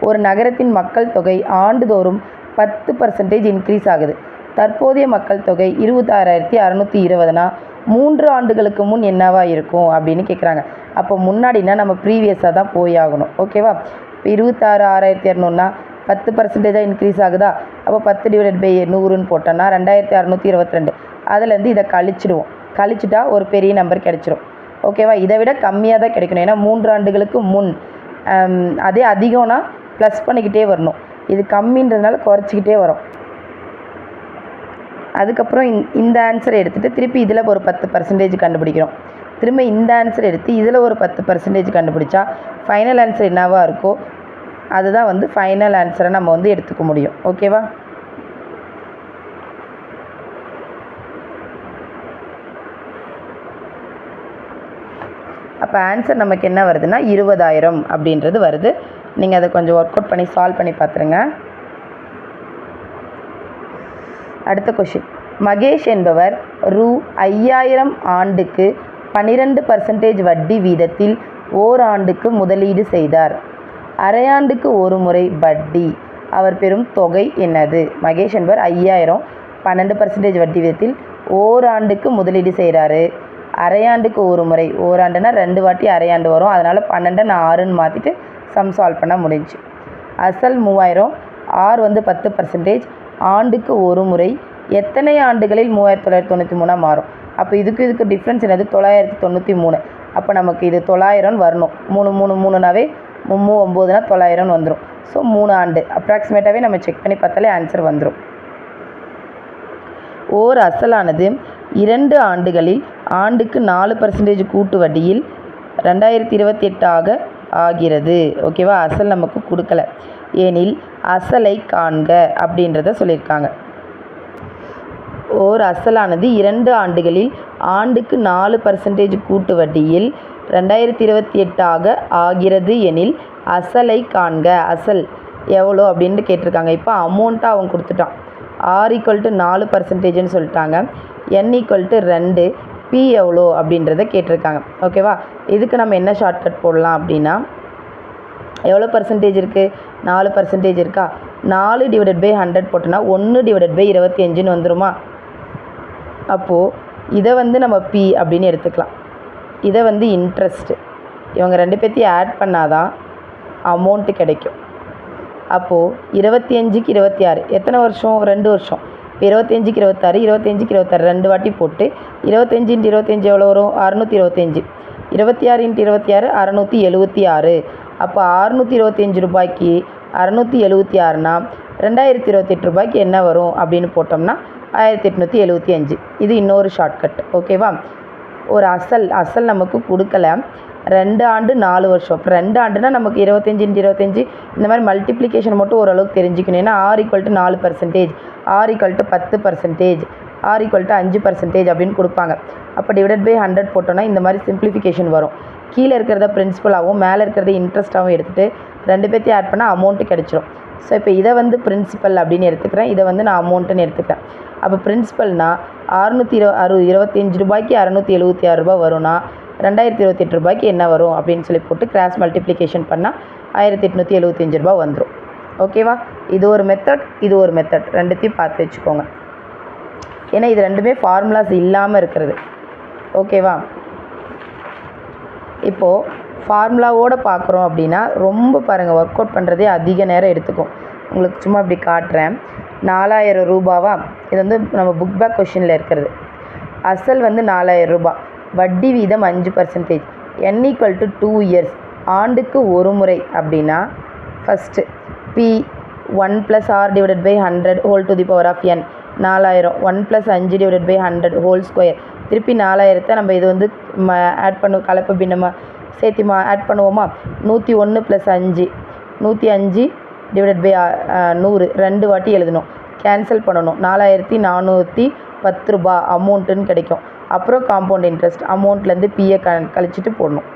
ஒரு நகரத்தின் மக்கள் தொகை ஆண்டுதோறும் பத்து பர்சன்டேஜ் இன்க்ரீஸ் ஆகுது. தற்போதைய மக்கள் தொகை இருபத்தாறாயிரத்தி அறநூற்றி இருபதுனா மூன்று ஆண்டுகளுக்கு முன் என்னவா இருக்கும் அப்படின்னு கேட்குறாங்க அப்போ முன்னாடினா நம்ம ப்ரீவியஸாக தான் போய் ஆகணும் ஓகேவா இப்போ இருபத்தாறு ஆறாயிரத்தி இரநூறுனா பத்து பர்சன்டேஜாக இன்க்ரீஸ் ஆகுதா? அப்போ பத்து டிவைடட் பை நூறுன்னு போட்டோன்னா ரெண்டாயிரத்தி அறநூற்றி இருபத்தி ரெண்டு அதுலேருந்து இதை கழிச்சிடுவோம். கழிச்சிட்டா ஒரு பெரிய நம்பர் கிடைச்சிரும். ஓகேவா இதை விட கம்மியாக தான் கிடைக்கணும். ஏன்னா மூன்று ஆண்டுகளுக்கு முன் அதே அதிகம்னா ப்ளஸ் பண்ணிக்கிட்டே வரணும். இது கம்மின்றதுனால குறைச்சிக்கிட்டே வரும். அதுக்கப்புறம் இந்த ஆன்சரை எடுத்துகிட்டு திருப்பி இதில் ஒரு பத்து பர்சன்டேஜ் கண்டுபிடிக்கிறோம். திரும்ப இந்த ஆன்சர் எடுத்து இதில் ஒரு பத்து பர்சன்டேஜ் கண்டுபிடிச்சா ஃபைனல் ஆன்சர் என்னவாக இருக்கோ அதுதான் வந்து ஃபைனல் ஆன்சரை நம்ம வந்து எடுத்துக்க முடியும். ஓகேவா அப்போ ஆன்சர் நமக்கு என்ன வருதுன்னா இருபதாயிரம் அப்படின்றது வருது. நீங்கள் அதை கொஞ்சம் ஒர்க் அவுட் பண்ணி சால்வ் பண்ணி பார்த்துருங்க. அடுத்த கொஷின் மகேஷ் என்பவர் ரூ ஐயாயிரம் ஆண்டுக்கு பன்னிரெண்டு பர்சன்டேஜ் வட்டி வீதத்தில் ஓராண்டுக்கு முதலீடு செய்தார். அரையாண்டுக்கு ஒரு முறை வட்டி. அவர் பெறும் தொகை என்னது? மகேஷ் என்பவர் ஐயாயிரம் பன்னெண்டு பர்சன்டேஜ் வட்டி வீதத்தில் ஓராண்டுக்கு முதலீடு செய்கிறாரு அரையாண்டுக்கு ஒரு முறை. ஓராண்டுனா ரெண்டு வாட்டி அரையாண்டு வரும். அதனால் பன்னெண்டை நான் ஆறுன்னு மாற்றிட்டு சம் சால்வ் பண்ண முடிஞ்சு. அசல் மூவாயிரம். ஆர் வந்து பத்து பர்சன்டேஜ் ஆண்டுக்கு ஒரு முறை எத்தனை ஆண்டுகளில் மூவாயிரத்தி தொள்ளாயிரத்தி தொண்ணூற்றி மூணாக மாறும்? அப்போ இதுக்கு இதுக்கு டிஃப்ரென்ஸ் என்னது? தொள்ளாயிரத்தி தொண்ணூற்றி மூணு. அப்போ நமக்கு இது தொள்ளாயிரம்னு வரணும். மூணு மூணு மூணுனாவே மூணு ஒம்போதுனா தொள்ளாயிரம்னு வந்துடும் ஸோ மூணு ஆண்டு. அப்ராக்சிமேட்டாகவே நம்ம செக் பண்ணி பார்த்தாலே ஆன்சர் வந்துடும் ஓர் அசலானது இரண்டு ஆண்டுகளில் ஆண்டுக்கு நாலு பர்சன்டேஜ் கூட்டு வட்டியில் ரெண்டாயிரத்தி இருபத்தி எட்டாக ஆகிறது. ஓகேவா அசல் நமக்கு கொடுக்கல. ஏனில் அசலை காண்க அப்படின்றத சொல்லியிருக்காங்க. ஓர் அசலானது இரண்டு ஆண்டுகளில் ஆண்டுக்கு நாலு பர்சன்டேஜ் கூட்டு வட்டியில் ரெண்டாயிரத்தி இருபத்தி எட்டாக ஆகிறது எனில் அசலை காண்க. அசல் எவ்வளோ அப்படின்ட்டு கேட்டிருக்காங்க. இப்போ அமௌண்ட்டாக அவன் கொடுத்துட்டான். ஆர் ஈக்குவல் டு நாலு பர்சன்டேஜ்னு சொல்லிட்டாங்க. என் ஈக்குவல் டு ரெண்டு. பி எவ்வளோ அப்படின்றத கேட்டிருக்காங்க. ஓகேவா இதுக்கு நம்ம என்ன ஷார்ட்கட் போடலாம் அப்படின்னா எவ்வளோ பர்சன்டேஜ் இருக்குது நாலு பர்சன்டேஜ் இருக்கா? நாலு டிவைடட் பை ஹண்ட்ரட் போட்டோன்னா ஒன்று டிவைடட் பை இருபத்தி அஞ்சுன்னு வந்துருமா? அப்போது இதை வந்து நம்ம பி அப்படின்னு எடுத்துக்கலாம். இதை வந்து இன்ட்ரெஸ்ட்டு இவங்க ரெண்டு பேர்த்தையும் ஆட் பண்ணாதான் அமௌண்ட்டு கிடைக்கும். அப்போது இருபத்தி அஞ்சுக்கு இருபத்தி ஆறு. எத்தனை வருஷம்? ரெண்டு வருஷம். இப்போ இருபத்தஞ்சுக்கு இருபத்தாறு இருபத்தஞ்சுக்கு இருபத்தாறு ரெண்டு வாட்டி போட்டு இருபத்தஞ்சின்ட்டு இருபத்தஞ்சி எவ்வளோ வரும்? அறநூற்றி இருபத்தஞ்சி இருபத்தி ஆறு இன்ட்டு இருபத்தி ஆறு அறநூற்றி எழுபத்தி ஆறு. அப்போ அறுநூற்றி இருபத்தஞ்சி ரூபாய்க்கு அறநூற்றி எழுபத்தி ஆறுனா ரெண்டாயிரத்தி இருபத்தெட்டு ரூபாய்க்கு என்ன வரும் அப்படின்னு போட்டோம்னா ஆயிரத்தி எட்நூற்றி எழுபத்தி அஞ்சு. இது இன்னொரு ஷார்ட்கட் ஓகேவா ஒரு அசல் அசல் நமக்கு கொடுக்கல. ரெண்டு ஆண்டு நாலு வருஷம். இப்போ ரெண்டு ஆண்டுனா நமக்கு இருபத்தஞ்சி இன்ட்டு இருபத்தஞ்சி இந்த மாதிரி மல்டிப்ளிகேஷன் மட்டும் ஓரளவுக்கு தெரிஞ்சுக்கணும். ஏன்னா ஆர் ஈக்குவல் டு நாலு பர்சன்டேஜ் ஆர் ஈக்குவல் டு பத்து பர்சன்டேஜ் ஆர் ஈக்குவல் டு அஞ்சு பர்சன்டேஜ் அப்படின்னு கொடுப்பாங்க. அப்போ டிவைடட் பை ஹண்ட்ரட் போட்டோன்னா இந்த மாதிரி சிம்பிளிஃபிகேஷன் வரும். கீழே இருக்கிறத பிரின்சிபலாகவும் மேலே இருக்கிறத இன்ட்ரெஸ்ட்டாகவும் எடுத்துகிட்டு ரெண்டு பேர்த்தையும் ஆட் பண்ணால் அமௌண்ட்டு கிடச்சிரும். ஸோ இப்போ இதை வந்து பிரின்சிபல் அப்படின்னு எடுத்துக்கிறேன். இதை வந்து நான் அமௌண்ட்டுன்னு எடுத்துக்கிறேன். அப்போ பிரின்சிபல்னால் அறுநூற்றி இரு அறு இருபத்தஞ்சி ரூபாய்க்கு அறநூற்றி எழுபத்தி ஆறு ரூபாய் வரும்னா ரெண்டாயிரத்தி இருபத்தெட்டு ரூபாய்க்கு என்ன வரும் அப்படின்னு சொல்லி போட்டு கிராஸ் மல்டிப்ளிகேஷன் பண்ணால் ஆயிரத்தி எட்நூற்றி எழுபத்தஞ்சு ரூபா வந்துடும் ஓகேவா இது ஒரு மெத்தட் இது ஒரு மெத்தட் ரெண்டுத்தையும் பார்த்து வச்சுக்கோங்க. ஏன்னா இது ரெண்டுமே ஃபார்முலாஸ் இல்லாமல் இருக்கிறது. ஓகேவா இப்போது ஃபார்முலாவோடு பார்க்குறோம் அப்படின்னா ரொம்ப பாருங்கள் ஒர்க் அவுட் பண்ணுறதே அதிக நேரம் எடுத்துக்கும். உங்களுக்கு சும்மா இப்படி காட்டுறேன். நாலாயிரம் ரூபாவா? இது வந்து நம்ம புக் பேக் கொஷினில் இருக்கிறது. அசல் வந்து நாலாயிரம் ரூபாய் வட்டி வீதம் அஞ்சு percentage N equal to two years ஆண்டுக்கு ஒரு முறை அப்படின்னா first P one plus R divided by hundred whole to the power of N நாலாயிரம். ஒன் ப்ளஸ் அஞ்சு divided by hundred whole square திருப்பி நாலாயிரத்தை நம்ம இது வந்து ஆட் பண்ணுவோம் கலப்பு பின்னமாக சேர்த்து மா ஆட் பண்ணுவோமா நூற்றி ஒன்று ப்ளஸ் அஞ்சு நூற்றி அஞ்சு டிவைடட் பை நூறு. ரெண்டு வாட்டி எழுதணும். கேன்சல் பண்ணணும். நாலாயிரத்தி நானூற்றி பத்து ரூபா அமௌண்ட்டுன்னு கிடைக்கும். அப்புறம் காம்பவுண்ட் இன்ட்ரெஸ்ட் அமௌண்ட்லேருந்து பிஏ க கழிச்சிட்டு போடணும்.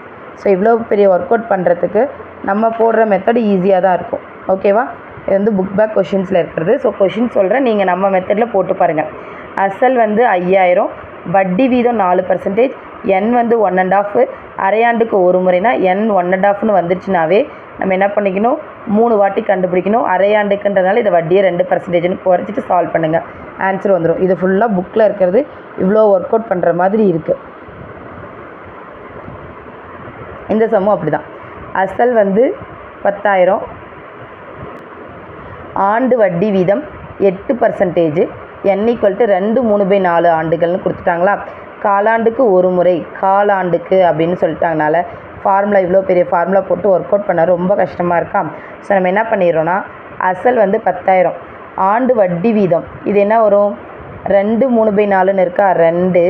ஸோ இவ்வளோ பெரிய ஒர்க் அவுட் பண்ணுறதுக்கு நம்ம போடுற மெத்தடு ஈஸியாக தான் இருக்கும். ஓகேவா இது வந்து புக் பேக் கொஷின்ஸில் இருக்கிறது. ஸோ கொஷின் சொல்கிறேன் நீங்கள் நம்ம மெத்தடில் போட்டு பாருங்கள் அசல் வந்து ஐயாயிரம் வட்டி வீதம் நாலு பர்சன்டேஜ் என் வந்து ஒன் அண்ட் ஆஃப் அரையாண்டுக்கு ஒரு முறைனா என் ஒன் அண்ட் ஆஃப்னு வந்துருச்சுனாவே நம்ம என்ன பண்ணிக்கணும்? மூணு வாட்டி கண்டுபிடிக்கணும். அரையாண்டுக்குன்றதுனால இதை வட்டியை ரெண்டு பர்சன்டேஜ்னு குறைச்சிட்டு சால்வ் பண்ணுங்கள் ஆன்சர் வந்துடும் இது ஃபுல்லாக புக்கில் இருக்கிறது. இவ்வளோ ஒர்க் அவுட் பண்ணுற மாதிரி இருக்குது இந்த சமம் அப்படி தான் அசல் வந்து பத்தாயிரம் ஆண்டு வட்டி வீதம் எட்டு பர்சன்டேஜ் என் ஈக்குவல் டு ரெண்டு மூணு பை நாலு ஆண்டுகள்னு கொடுத்துட்டாங்களா? காலாண்டுக்கு ஒரு முறை காலாண்டுக்கு அப்படின்னு சொல்லிட்டாங்கனால ஃபார்முலா இவ்வளோ பெரிய ஃபார்முலா போட்டு ஒர்க் அவுட் பண்ண ரொம்ப கஷ்டமாக இருக்கா? ஸோ நம்ம என்ன பண்ணிடுறோன்னா அசல் வந்து பத்தாயிரம். ஆண்டு வட்டி வீதம் இது என்ன வரும்? ரெண்டு மூணு பை நாலுன்னு இருக்கா? ரெண்டு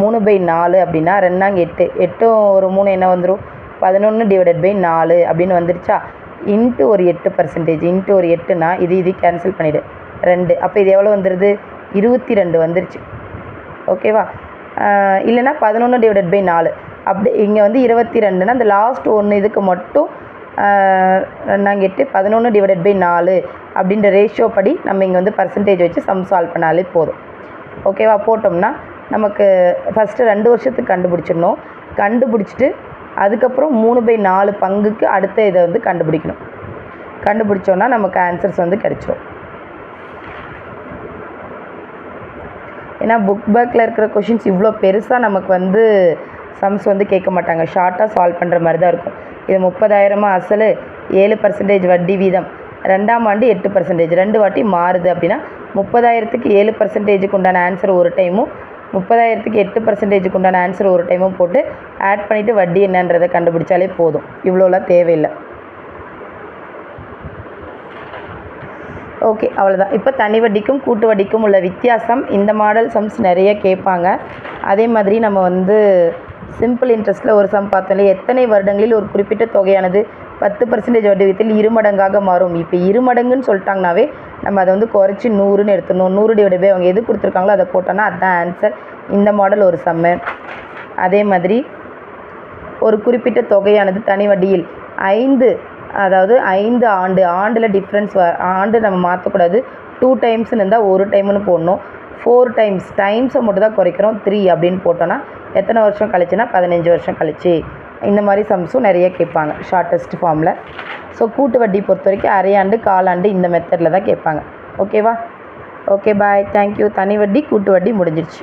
மூணு பை நாலு அப்படின்னா ரெண்டாங்க எட்டு எட்டும் ஒரு மூணு என்ன வந்துடும் பதினொன்று டிவைடட் பை நாலு அப்படின்னு வந்துருச்சா? இன்ட்டு ஒரு எட்டு பர்சன்டேஜ் இன்ட்டு ஒரு எட்டுனா இது இது கேன்சல் பண்ணிவிடு ரெண்டு. அப்போ இது எவ்வளோ வந்துடுது இருபத்தி ரெண்டு வந்துருச்சு ஓகேவா இல்லைன்னா பதினொன்று டிவைடட் பை நாலு. அப்படி இங்கே வந்து இருபத்தி ரெண்டுனா இந்த லாஸ்ட் ஒன்று இதுக்கு மட்டும் ரெண்டாங்க எட்டு பதினொன்று டிவைடட் பை நாலு அப்படின்ற ரேஷியோ படி நம்ம இங்கே வந்து பர்சன்டேஜ் வச்சு சம் சால்வ் பண்ணாலே போதும். ஓகேவா போட்டோம்னா நமக்கு ஃபஸ்ட்டு ரெண்டு வருஷத்துக்கு கண்டுபிடிச்சிடணும். கண்டுபிடிச்சிட்டு அதுக்கப்புறம் மூணு பை நாலு பங்குக்கு அடுத்த இதை வந்து கண்டுபிடிக்கணும். கண்டுபிடிச்சோன்னா நமக்கு ஆன்சர்ஸ் வந்து கிடச்சிரும். ஏன்னா புக் பேக்கில் இருக்கிற கொஷின்ஸ் இவ்வளோ பெருசாக நமக்கு வந்து சம்ஸ் வந்து கேட்க மாட்டாங்க. ஷார்ட்டாக சால்வ் பண்ணுற மாதிரி தான் இருக்கும். இது முப்பதாயிரமாக அசல் ஏழு பர்சன்டேஜ் வட்டி வீதம் ரெண்டாம் ஆண்டு எட்டு பர்சன்டேஜ் ரெண்டு வாட்டி மாறுது அப்படின்னா முப்பதாயிரத்துக்கு ஏழு பர்சன்டேஜுக்கு உண்டான ஆன்சர் ஒரு டைமும் முப்பதாயிரத்துக்கு எட்டு பர்சன்டேஜுக்கு உண்டான ஆன்சர் ஒரு டைமும் போட்டு ஆட் பண்ணிவிட்டு வட்டி என்னன்றதை கண்டுபிடிச்சாலே போதும். இவ்வளோலாம் தேவையில்லை. ஓகே அவ்வளோதான் இப்போ தனி வட்டிக்கும் கூட்டு வட்டிக்கும் உள்ள வித்தியாசம் இந்த மாடல் சம்ஸ் நிறைய கேட்பாங்க. அதே மாதிரி நம்ம வந்து சிம்பிள் இன்ட்ரெஸ்ட்டில் ஒரு சம் பார்த்தோம்ல எத்தனை வருடங்களில் ஒரு குறிப்பிட்ட தொகையானது பத்து பர்சன்டேஜ் வட்டி விதத்தில் இருமடங்காக மாறும்? இப்போ இருமடங்குன்னு சொல்லிட்டாங்கனாவே நம்ம அதை வந்து குறைச்சி நூறுன்னு எடுத்துடணும். நூறு டிவைட் பை அவங்க எது கொடுத்துருக்காங்களோ அதை போட்டோன்னா அதுதான் ஆன்சர் இந்த மாடல் ஒரு சம்மு அதே மாதிரி ஒரு குறிப்பிட்ட தொகையானது தனி வட்டியில் ஐந்து அதாவது ஐந்து ஆண்டு ஆண்டில் டிஃப்ரென்ஸ் வ ஆண்டு நம்ம மாற்றக்கூடாது டூ டைம்ஸ்னு இருந்தால் ஒரு டைம்னு போடணும். ஃபோர் டைம்ஸ் டைம்ஸை மட்டும் தான் குறைக்கிறோம். த்ரீ அப்படின்னு போட்டோன்னா எத்தனை வருஷம் கழிச்சுன்னா? பதினஞ்சு வருஷம் கழிச்சு. இந்த மாதிரி சம்ஸும் நிறைய கேட்பாங்க ஷார்ட்டஸ்ட் ஃபார்மில் ஸோ கூட்டு வட்டி பொறுத்த வரைக்கும் அரையாண்டு காலாண்டு இந்த மெத்தடில் தான் கேட்பாங்க. ஓகேவா ஓகே பாய் தேங்க்யூ தனி வட்டி கூட்டு வட்டி முடிஞ்சிருச்சு.